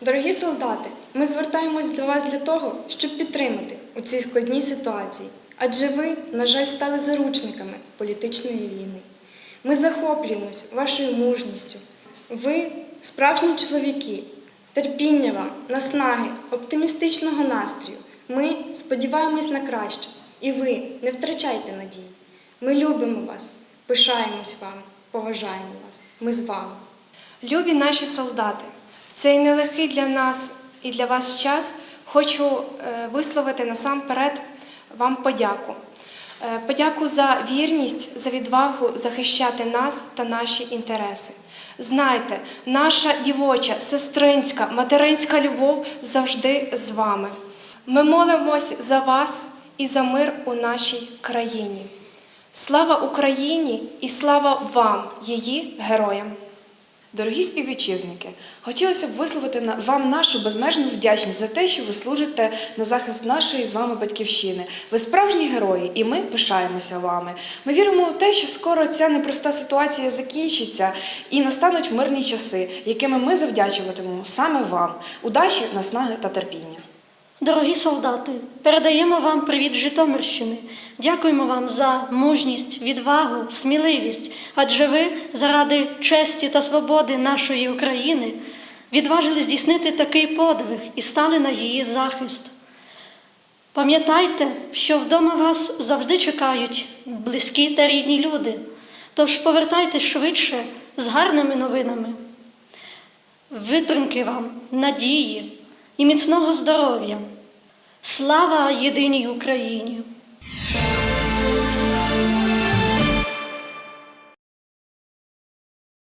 Дорогі солдати, ми звертаємось до вас для того, щоб підтримати у цій складній ситуації. Адже ви, на жаль, стали заручниками політичної війни. Ми захоплюємось вашою мужністю. Ви справжні чоловіки, терпіння вам, наснаги, оптимістичного настрою. Ми сподіваємось на краще. І ви не втрачайте надії. Ми любимо вас, пишаємось вами, поважаємо вас. Ми з вами. Любі наші солдати, цей нелегкий для нас і для вас час хочу е, висловити насамперед вам подяку. Е, Подяку за вірність, за відвагу захищати нас та наші інтереси. Знайте, наша дівоча, сестринська, материнська любов завжди з вами. Ми молимось за вас і за мир у нашій країні. Слава Україні і слава вам, її героям! Дорогі співвітчизники, хотілося б висловити вам нашу безмежну вдячність за те, що ви служите на захист нашої з вами батьківщини. Ви справжні герої, і ми пишаємося вами. Ми віримо у те, що скоро ця непроста ситуація закінчиться і настануть мирні часи, якими ми завдячуватимемо саме вам. Удачі, наснаги та терпіння. Дорогі солдати, передаємо вам привіт Житомирщини. Дякуємо вам за мужність, відвагу, сміливість, адже ви заради честі та свободи нашої України відважили здійснити такий подвиг і стали на її захист. Пам'ятайте, що вдома вас завжди чекають близькі та рідні люди, тож повертайтесь швидше з гарними новинами. Витримки вам, надії і міцного здоров'я. Слава єдиній Україні!